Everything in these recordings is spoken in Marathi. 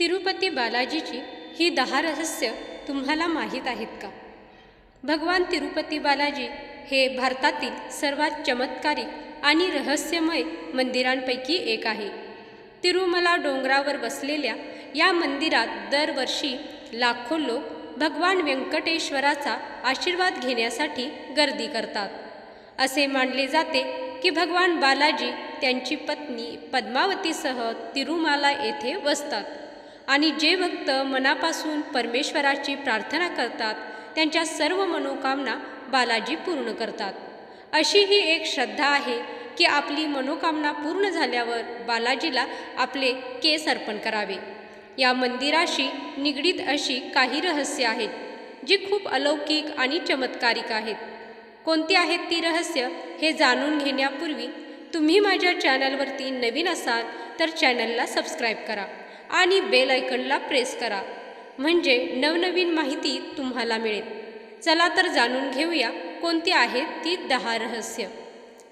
तिरुपती बालाजीची ही दहा रहस्य तुम्हाला माहीत आहेत का? भगवान तिरुपती बालाजी हे भारतातील सर्वात चमत्कारिक आणि रहस्यमय मंदिरांपैकी एक आहे. तिरुमला डोंगरावर बसलेल्या या मंदिरात दरवर्षी लाखो लोक भगवान व्यंकटेश्वराचा आशीर्वाद घेण्यासाठी गर्दी करतात. असे मानले जाते की भगवान बालाजी त्यांची पत्नी पद्मावतीसह तिरुमाला येथे वसतात. आणि जे भक्त मनापासून परमेश्वराची प्रार्थना करतात त्यांच्या सर्व मनोकामना बालाजी पूर्ण करतात. अशी ही एक श्रद्धा आहे की आपली मनोकामना पूर्ण झाल्यावर बालाजीला आपले केस अर्पण करावे. या मंदिराशी निगडीत अशी काही रहस्य आहेत जी खूप अलौकिक आणि चमत्कारिक आहेत. कोणती आहेत ती रहस्य हे जाणून घेण्यापूर्वी तुम्ही माझ्या चॅनलवरती नवीन असाल तर चॅनलला सबस्क्राईब करा. आणि बेल आयकनला प्रेस करा. म्हणजे नवनवीन माहिती तुम्हाला मिळेल. चला तर जाणून घेऊया कोणती आहेत ती दहा रहस्य.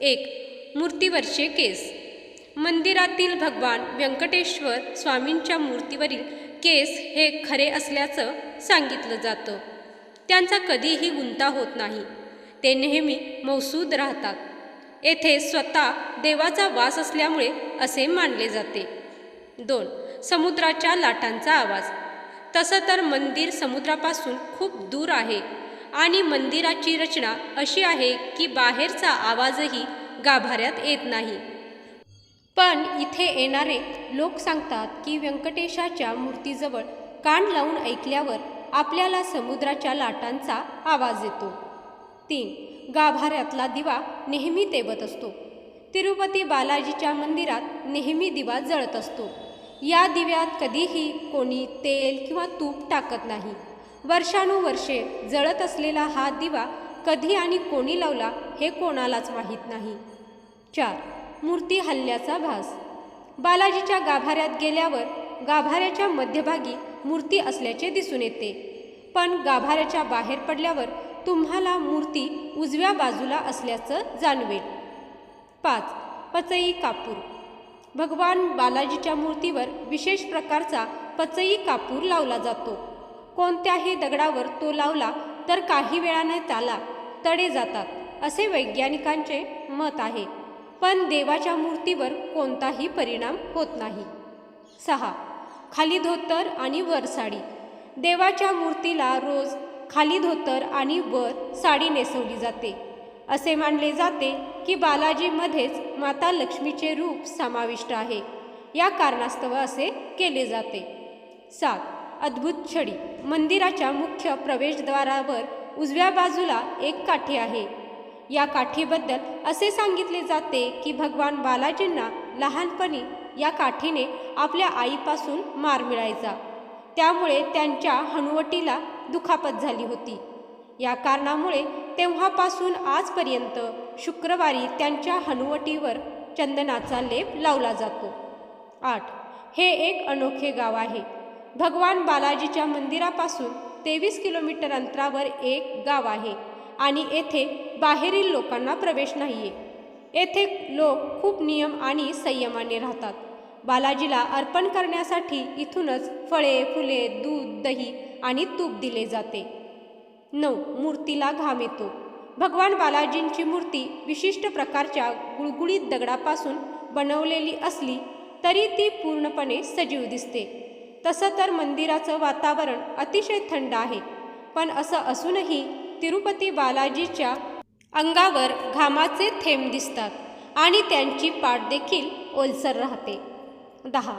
एक मूर्तीवरचे केस. मंदिरातील भगवान व्यंकटेश्वर स्वामींच्या मूर्तीवरील केस हे खरे असल्याचं सांगितलं जातं. त्यांचा कधीही गुंता होत नाही. ते नेहमी मौसूद राहतात. येथे स्वतः देवाचा वास असल्यामुळे असे मानले जाते. दोन समुद्राच्या लाटांचा आवाज. तसं तर मंदिर समुद्रापासून खूप दूर आहे आणि मंदिराची रचना अशी आहे की बाहेरचा आवाजही गाभाऱ्यात येत नाही. पण इथे येणारे लोक सांगतात की व्यंकटेशाच्या मूर्तीजवळ कान लावून ऐकल्यावर आपल्याला समुद्राच्या लाटांचा आवाज येतो. तीन गाभाऱ्यातला दिवा नेहमी तेवत असतो. तिरुपती बालाजीच्या मंदिरात नेहमी दिवा जळत असतो. या दिव्यात कधीही कोणी तेल किंवा तूप टाकत नाही. वर्षानुवर्षे जळत असलेला हा दिवा कधी आणि कोणी लावला हे कोणालाच माहीत नाही. चार. मूर्ती हल्ल्याचा भास. बालाजीच्या गाभाऱ्यात गेल्यावर गाभाऱ्याच्या मध्यभागी मूर्ती असल्याचे दिसून येते. पण गाभाऱ्याच्या बाहेर पडल्यावर तुम्हाला मूर्ती उजव्या बाजूला असल्याचं जाणवेल. पाच. पचई कापूर. भगवान बालाजीच्या मूर्तीवर विशेष प्रकारचा पचई कापूर लावला जातो. कोणत्याही दगडावर तो लावला तर काही वेळाने त्याला तडे जातात असे वैज्ञानिकांचे मत आहे. पण देवाच्या मूर्तीवर कोणताही परिणाम होत नाही. सहा. खाली धोतर आणि वर साडी. देवाच्या मूर्तीला रोज खाली धोतर आणि वर साडी नेसवली जाते. असे मानले जाते की बालाजीमध्येच माता लक्ष्मीचे रूप समाविष्ट आहे. या कारणास्तव असे केले जाते. सात. अद्भुत छडी. मंदिराच्या मुख्य प्रवेशद्वारावर उजव्या बाजूला एक काठी आहे. या काठीबद्दल असे सांगितले जाते की भगवान बालाजींना लहानपणी या काठीने आपल्या आईपासून मार मिळायचा. त्यामुळे त्यांच्या हनुवटीला दुखापत झाली होती. या कारणामुळे तेव्हापासून आजपर्यंत शुक्रवारी त्यांच्या हनुवटीवर चंदनाचा लेप लावला जातो. आठ. हे एक अनोखे गाव आहे. भगवान बालाजीच्या मंदिरापासून तेवीस किलोमीटर अंतरावर एक गाव आहे आणि येथे बाहेरील लोकांना प्रवेश नाही आहे येथे लोक खूप नियम आणि संयमाने राहतात. बालाजीला अर्पण करण्यासाठी इथूनच फळे फुले दूध दही आणि तूप दिले जाते. नऊ मूर्तीला घाम येतो. भगवान बालाजींची मूर्ती विशिष्ट प्रकारच्या गुळगुळीत दगडापासून बनवलेली असली तरी ती पूर्णपणे सजीव दिसते. तसं तर मंदिराचं वातावरण अतिशय थंड आहे पण असं असूनही तिरुपती बालाजीच्या अंगावर घामाचे थेंब दिसतात आणि त्यांची पाठ देखील ओलसर राहते. दहा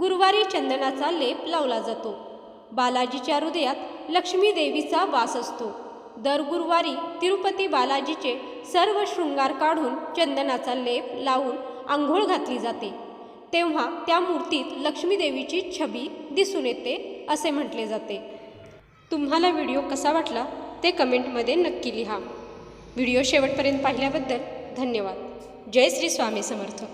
गुरुवारी चंदनाचा लेप लावला जातो. बालाजीच्या हृदयात लक्ष्मी देवीचा वास असतो. दर गुरुवारी तिरुपती बालाजीचे सर्व शृंगार काढून चंदनाचा लेप लावून आंघोळ घातली जाते. तेव्हा त्या मूर्तीत लक्ष्मीदेवीची छबी दिसून येते असे म्हटले जाते. तुम्हाला व्हिडिओ कसा वाटला ते कमेंटमध्ये नक्की लिहा. व्हिडिओ शेवटपर्यंत पाहिल्याबद्दल धन्यवाद. जय श्री स्वामी समर्थ.